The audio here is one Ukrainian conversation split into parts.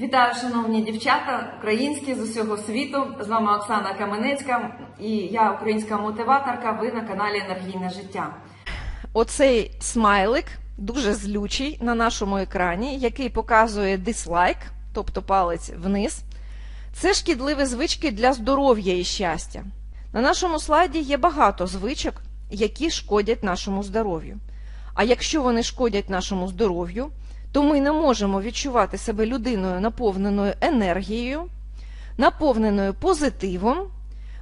Вітаю, шановні дівчата, українські з усього світу. З вами Оксана Каменецька і я українська мотиваторка. Ви на каналі Енергійне життя. Оцей смайлик дуже злючий на нашому екрані, який показує дислайк, тобто палець вниз. Це шкідливі звички для здоров'я і щастя. На нашому слайді є багато звичок, які шкодять нашому здоров'ю. А якщо вони шкодять нашому здоров'ю, то ми не можемо відчувати себе людиною, наповненою енергією, наповненою позитивом.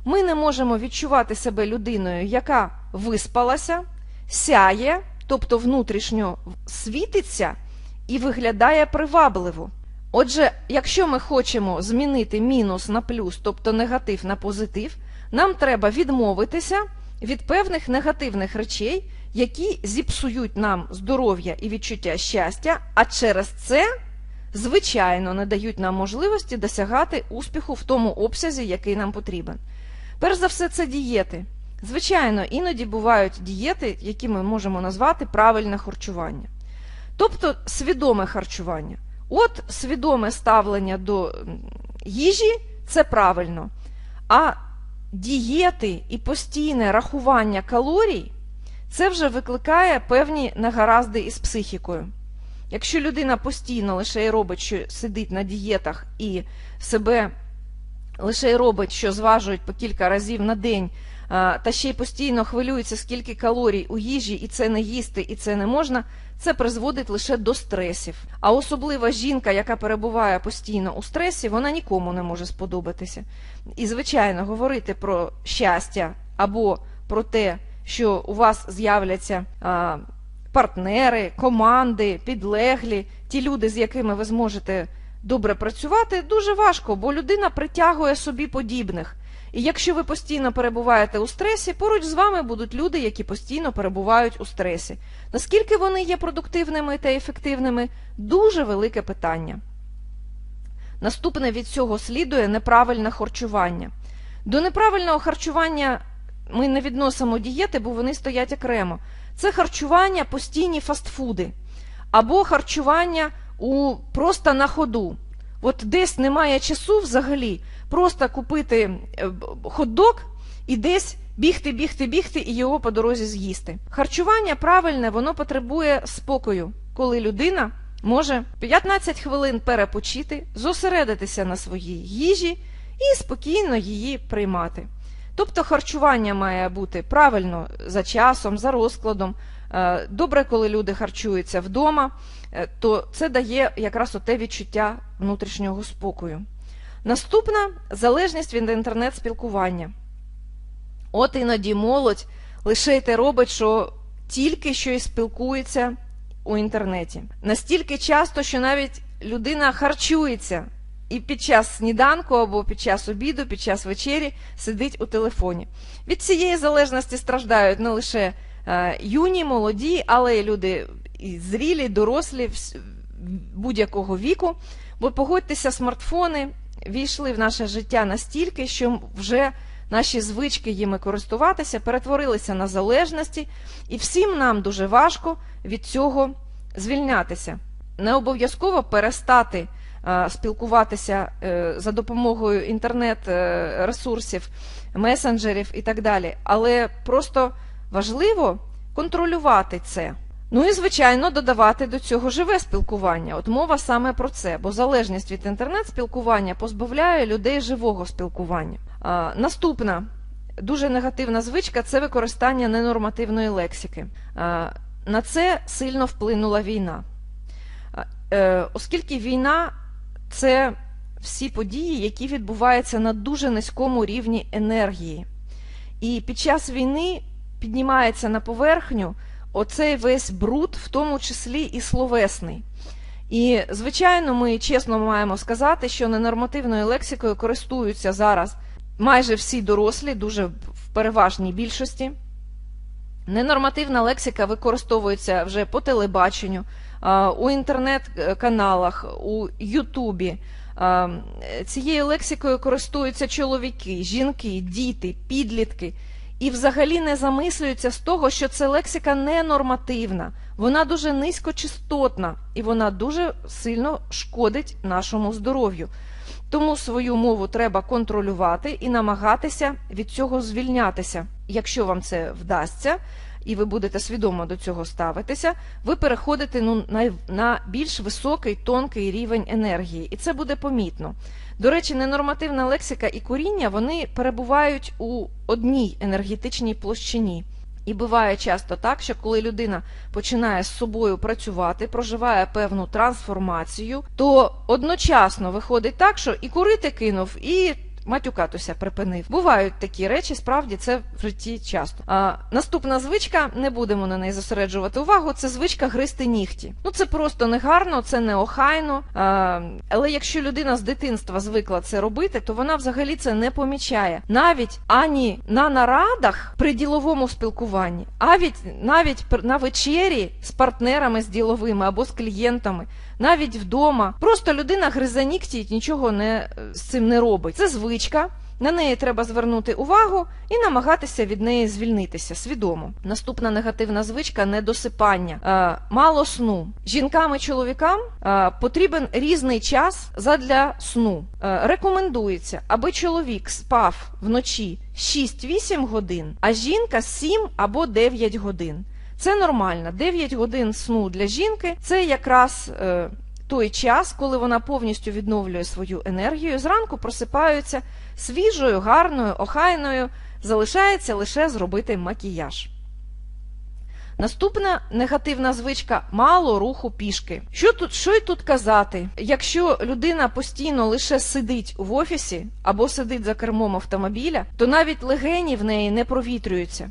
Ми не можемо відчувати себе людиною, яка виспалася, сяє, тобто внутрішньо світиться і виглядає привабливо. Отже, якщо ми хочемо змінити мінус на плюс, тобто негатив на позитив, нам треба відмовитися від певних негативних речей, які зіпсують нам здоров'я і відчуття щастя, а через це, звичайно, не дають нам можливості досягати успіху в тому обсязі, який нам потрібен. Перш за все, це дієти. Звичайно, іноді бувають дієти, які ми можемо назвати правильне харчування. Тобто свідоме харчування. От свідоме ставлення до їжі це правильно. А дієти і постійне рахування калорій це вже викликає певні негаразди із психікою. Якщо людина постійно лише й робить, що сидить на дієтах і себе лише й робить, що зважують по кілька разів на день, та ще й постійно хвилюється, скільки калорій у їжі, і це не їсти, і це не можна, це призводить лише до стресів. А особлива жінка, яка перебуває постійно у стресі, вона нікому не може сподобатися. І, звичайно, говорити про щастя або про те, що у вас з'являться партнери, команди, підлеглі, ті люди, з якими ви зможете добре працювати, дуже важко, бо людина притягує собі подібних. І якщо ви постійно перебуваєте у стресі, поруч з вами будуть люди, які постійно перебувають у стресі. Наскільки вони є продуктивними та ефективними дуже велике питання. Наступне від цього слідує неправильне харчування. До неправильного харчування ми не відносимо дієти, бо вони стоять окремо. Це харчування постійні фастфуди або харчування у, просто на ходу. От десь немає часу взагалі, просто купити е, хот-дог і десь бігти, бігти, бігти і його по дорозі з'їсти. Харчування правильне, воно потребує спокою, коли людина може 15 хвилин перепочити, зосередитися на своїй їжі і спокійно її приймати. Тобто харчування має бути правильно за часом, за розкладом. Е, Добре, коли люди харчуються вдома, е, то це дає якраз оте відчуття внутрішнього спокою. Наступна залежність від інтернет-спілкування. От іноді молодь лише й те робить, що тільки що і спілкується у інтернеті. Настільки часто, що навіть людина харчується і під час сніданку або під час обіду, під час вечері сидить у телефоні. Від цієї залежності страждають не лише е, юні, молоді, але й люди і зрілі, дорослі будь-якого віку. Бо погодьтеся, смартфони війшли в наше життя настільки, що вже наші звички їми користуватися перетворилися на залежності, і всім нам дуже важко від цього звільнятися. Не обов'язково перестати спілкуватися е, за допомогою інтернет-ресурсів, месенджерів і так далі, але просто важливо контролювати це. Ну і, звичайно, додавати до цього живе спілкування. От мова саме про це, бо залежність від інтернет-спілкування позбавляє людей живого спілкування. А, наступна дуже негативна звичка це використання ненормативної лексики. А, на це сильно вплинула війна. А, е, оскільки війна це всі події, які відбуваються на дуже низькому рівні енергії. І під час війни піднімається на поверхню оцей весь бруд, в тому числі і словесний. І, звичайно, ми чесно маємо сказати, що ненормативною лексикою користуються зараз майже всі дорослі, дуже в переважній більшості. Ненормативна лексика використовується вже по телебаченню, у інтернет-каналах, у Ютубі. Цією лексикою користуються чоловіки, жінки, діти, підлітки. і взагалі не замислюються з того, що це лексика ненормативна, вона дуже низькочастотна і вона дуже сильно шкодить нашому здоров'ю. Тому свою мову треба контролювати і намагатися від цього звільнятися. Якщо вам це вдасться, і ви будете свідомо до цього ставитися, ви переходите ну, на, на більш високий тонкий рівень енергії, і це буде помітно. До речі, ненормативна лексика і коріння вони перебувають у одній енергетичній площині. І буває часто так, що коли людина починає з собою працювати, проживає певну трансформацію, то одночасно виходить так, що і курити кинув, і матюкатися припинив. Бувають такі речі, справді це в житті часто. А, наступна звичка, не будемо на неї зосереджувати увагу, це звичка гризти нігті. Ну це просто негарно, це неохайно. А, але якщо людина з дитинства звикла це робити, то вона взагалі це не помічає. Навіть ані на нарадах при діловому спілкуванні, а навіть пр- на вечері з партнерами з діловими або з клієнтами. Навіть вдома просто людина гризе нігті і нічого не е, з цим не робить. Це звичка. На неї треба звернути увагу і намагатися від неї звільнитися свідомо. Наступна негативна звичка недосипання, е, мало сну. Жінкам і чоловікам е, потрібен різний час задля сну. Е, рекомендується, аби чоловік спав вночі 6-8 годин, а жінка 7 або 9 годин. Це нормально. 9 годин сну для жінки це якраз е, той час, коли вона повністю відновлює свою енергію. Зранку просипаються свіжою, гарною, охайною. Залишається лише зробити макіяж. Наступна негативна звичка мало руху пішки. Що тут що й тут казати? Якщо людина постійно лише сидить в офісі або сидить за кермом автомобіля, то навіть легені в неї не провітрюються.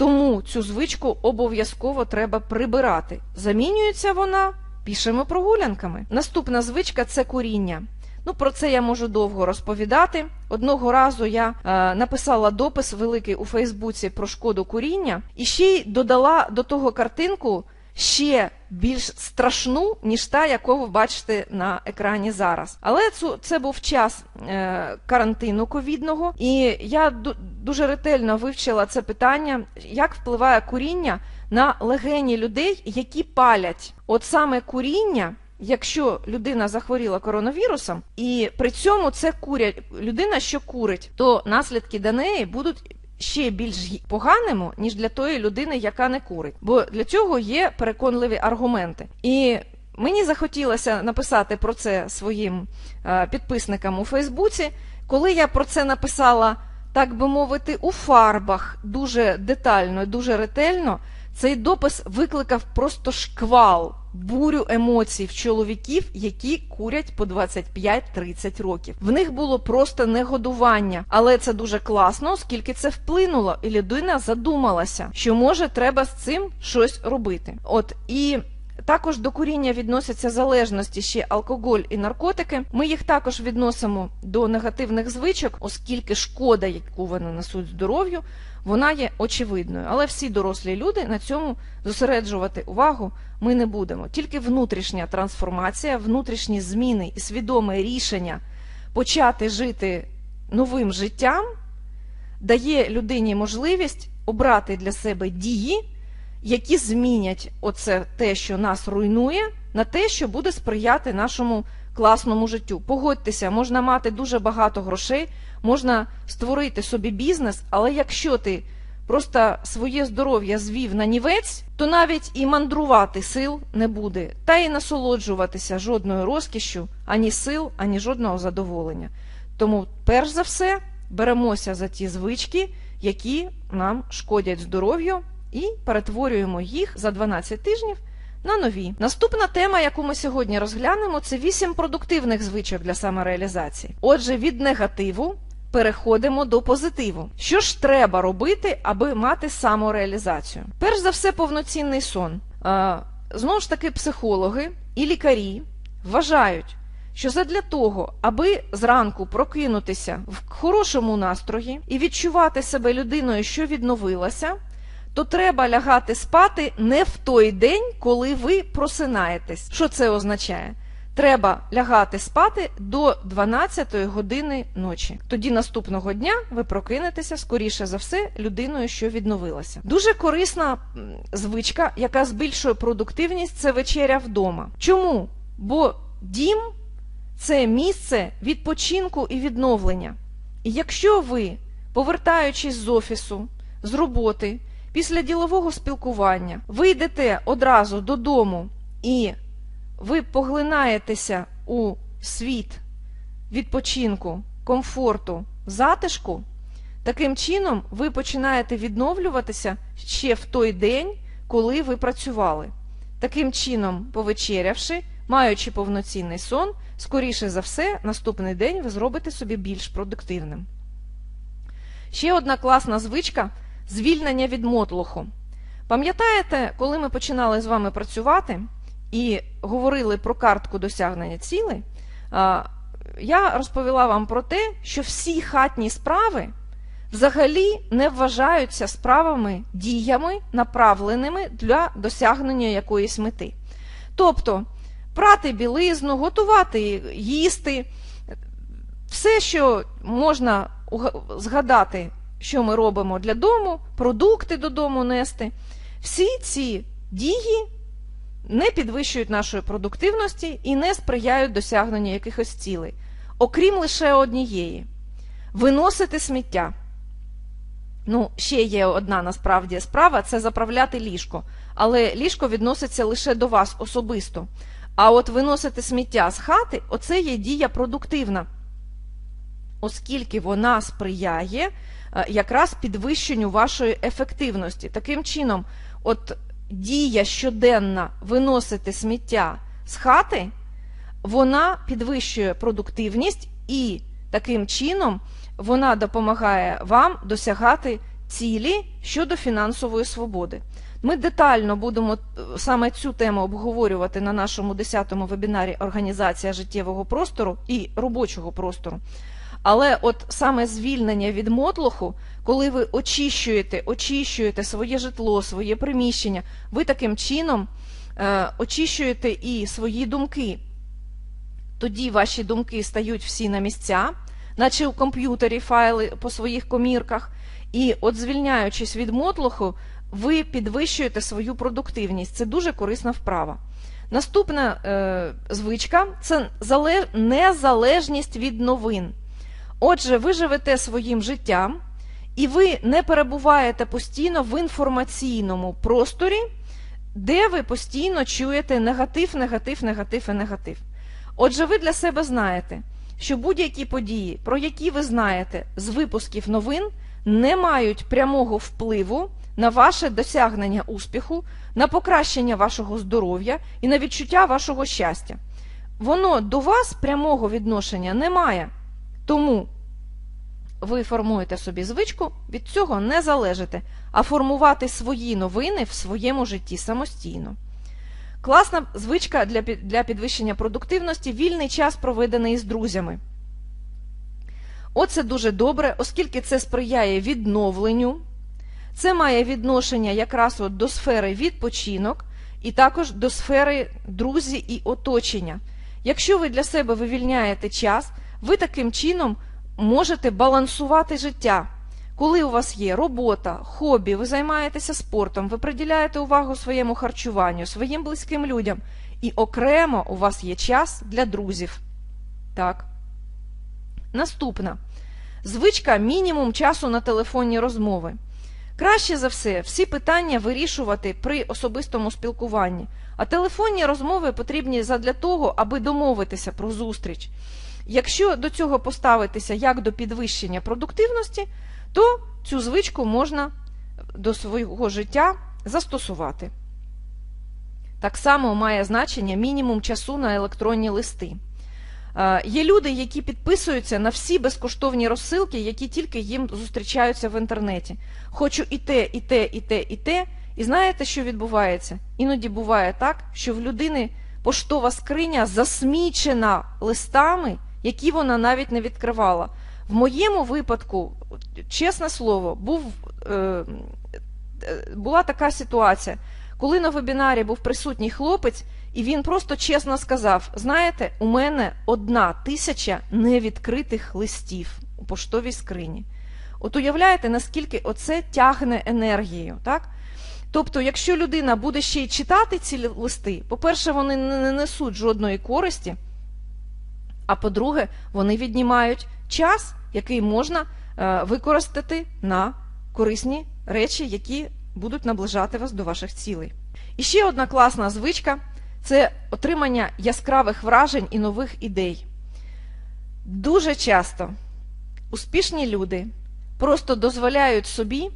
Тому цю звичку обов'язково треба прибирати. Замінюється вона пішими прогулянками. Наступна звичка це куріння. Ну, про це я можу довго розповідати. Одного разу я е, написала допис великий у Фейсбуці про шкоду куріння і ще й додала до того картинку ще більш страшну, ніж та, яку ви бачите на екрані зараз. Але цу, це був час е, карантину ковідного, і я дуже ретельно вивчила це питання, як впливає куріння на легені людей, які палять. От саме куріння. Якщо людина захворіла коронавірусом, і при цьому це курять людина, що курить, то наслідки до неї будуть ще більш поганими, ніж для тої людини, яка не курить. Бо для цього є переконливі аргументи. І мені захотілося написати про це своїм е, підписникам у Фейсбуці. Коли я про це написала, так би мовити, у фарбах дуже детально, дуже ретельно, цей допис викликав просто шквал, бурю емоцій в чоловіків, які курять по 25-30 років. В них було просто негодування, але це дуже класно, оскільки це вплинуло, і людина задумалася, що може треба з цим щось робити. От і. Також до куріння відносяться залежності ще алкоголь і наркотики. Ми їх також відносимо до негативних звичок, оскільки шкода, яку вони несуть здоров'ю, вона є очевидною. Але всі дорослі люди на цьому зосереджувати увагу ми не будемо. Тільки внутрішня трансформація, внутрішні зміни і свідоме рішення почати жити новим життям дає людині можливість обрати для себе дії, які змінять оце те, що нас руйнує, на те, що буде сприяти нашому класному життю. Погодьтеся, можна мати дуже багато грошей, можна створити собі бізнес, але якщо ти просто своє здоров'я звів на нівець, то навіть і мандрувати сил не буде, та й насолоджуватися жодною розкішшю, ані сил, ані жодного задоволення. Тому, перш за все, беремося за ті звички, які нам шкодять здоров'ю, і перетворюємо їх за 12 тижнів на нові. Наступна тема, яку ми сьогодні розглянемо, це 8 продуктивних звичок для самореалізації. Отже, від негативу переходимо до позитиву. Що ж треба робити, аби мати самореалізацію? Перш за все, повноцінний сон. Знову ж таки, психологи і лікарі вважають, що задля того, аби зранку прокинутися в хорошому настрої і відчувати себе людиною, що відновилася, то треба лягати спати не в той день, коли ви просинаєтесь. Що це означає? треба лягати спати до 12 години ночі. Тоді наступного дня ви прокинетеся, скоріше за все, людиною, що відновилася. Дуже корисна звичка, яка збільшує продуктивність, це вечеря вдома. Чому? Бо дім це місце відпочинку і відновлення. І якщо ви, повертаючись з офісу, з роботи, після ділового спілкування, вийдете одразу додому і ви поглинаєтеся у світ відпочинку, комфорту, затишку, таким чином ви починаєте відновлюватися ще в той день, коли ви працювали. Таким чином, повечерявши, маючи повноцінний сон, скоріше за все, наступний день ви зробите собі більш продуктивним. Ще одна класна звичка звільнення від мотлоху. Пам'ятаєте, коли ми починали з вами працювати і говорили про картку досягнення цілей, я розповіла вам про те, що всі хатні справи взагалі не вважаються справами, діями, направленими для досягнення якоїсь мети. Тобто прати білизну, готувати їсти, все, що можна згадати, що ми робимо для дому, продукти додому нести, всі ці дії не підвищують нашої продуктивності і не сприяють досягненню якихось цілей, окрім лише однієї виносити сміття. Ну, ще є одна насправді справа це заправляти ліжко. Але ліжко відноситься лише до вас особисто. А от виносити сміття з хати оце є дія продуктивна, оскільки вона сприяє е, якраз підвищенню вашої ефективності. Таким чином, от дія щоденна виносити сміття з хати, вона підвищує продуктивність і таким чином вона допомагає вам досягати цілі щодо фінансової свободи. Ми детально будемо е, саме цю тему обговорювати на нашому 10-му вебінарі Організація життєвого простору і робочого простору. Але от саме звільнення від мотлоху, коли ви очищуєте, очищуєте своє житло, своє приміщення, ви таким чином е, очищуєте і свої думки. Тоді ваші думки стають всі на місця, наче у комп'ютері файли по своїх комірках. І от звільняючись від мотлоху, ви підвищуєте свою продуктивність. Це дуже корисна вправа. Наступна е, звичка це залеж... незалежність від новин. Отже, ви живете своїм життям, і ви не перебуваєте постійно в інформаційному просторі, де ви постійно чуєте негатив, негатив, негатив і негатив. Отже, ви для себе знаєте, що будь-які події, про які ви знаєте з випусків новин, не мають прямого впливу на ваше досягнення успіху, на покращення вашого здоров'я і на відчуття вашого щастя. Воно до вас прямого відношення не має. Тому ви формуєте собі звичку, від цього не залежите, а формувати свої новини в своєму житті самостійно. Класна звичка для, для підвищення продуктивності вільний час проведений з друзями. Оце дуже добре, оскільки це сприяє відновленню. Це має відношення якраз от до сфери відпочинок і також до сфери друзі і оточення. Якщо ви для себе вивільняєте час, ви таким чином можете балансувати життя. Коли у вас є робота, хобі, ви займаєтеся спортом, ви приділяєте увагу своєму харчуванню, своїм близьким людям, і окремо у вас є час для друзів. Так. Наступна. Звичка мінімум часу на телефонні розмови. Краще за все, всі питання вирішувати при особистому спілкуванні, а телефонні розмови потрібні задля того, аби домовитися про зустріч. Якщо до цього поставитися як до підвищення продуктивності, то цю звичку можна до свого життя застосувати. Так само має значення мінімум часу на електронні листи. Е, Є люди, які підписуються на всі безкоштовні розсилки, які тільки їм зустрічаються в інтернеті. Хочу і те, і те, і те, і те. І знаєте, що відбувається? Іноді буває так, що в людини поштова скриня засмічена листами, які вона навіть не відкривала. В моєму випадку, чесне слово, був, е, е, була така ситуація, коли на вебінарі був присутній хлопець, І він просто чесно сказав: знаєте, у мене одна тисяча невідкритих листів у поштовій скрині. От уявляєте, наскільки оце тягне енергією, так? Тобто, якщо людина буде ще й читати ці листи, по-перше, вони не несуть жодної користі, а по-друге, вони віднімають час, який можна е, використати на корисні речі, які будуть наближати вас до ваших цілей. І ще одна класна звичка це отримання яскравих вражень і нових ідей. Дуже часто успішні люди просто дозволяють собі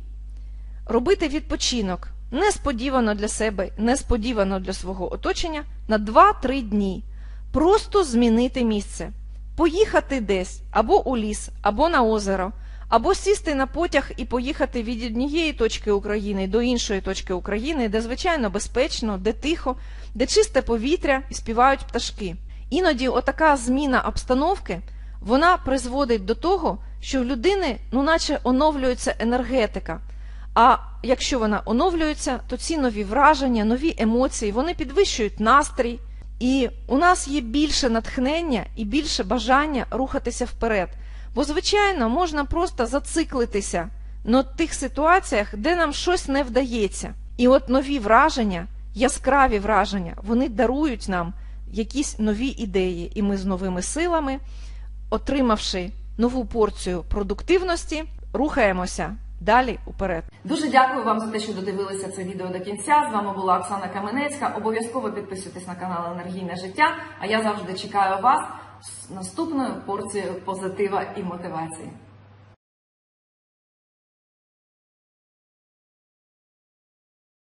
робити відпочинок несподівано для себе, несподівано для свого оточення на 2-3 дні. Просто змінити місце, поїхати десь або у ліс, або на озеро, або сісти на потяг і поїхати від однієї точки України до іншої точки України, де звичайно безпечно, де тихо, де чисте повітря і співають пташки. Іноді отака зміна обстановки вона призводить до того, що в людини, ну наче оновлюється енергетика. А якщо вона оновлюється, то ці нові враження, нові емоції, вони підвищують настрій, і у нас є більше натхнення і більше бажання рухатися вперед. Бо, звичайно, можна просто зациклитися на тих ситуаціях, де нам щось не вдається. І от нові враження, яскраві враження, вони дарують нам якісь нові ідеї, і ми з новими силами, отримавши нову порцію продуктивності, рухаємося далі уперед. Дуже дякую вам за те, що додивилися це відео до кінця. З вами була Оксана Каменецька. Обов'язково підписуйтесь на канал Енергійне життя. А я завжди чекаю вас з наступною порцією позитива і мотивації.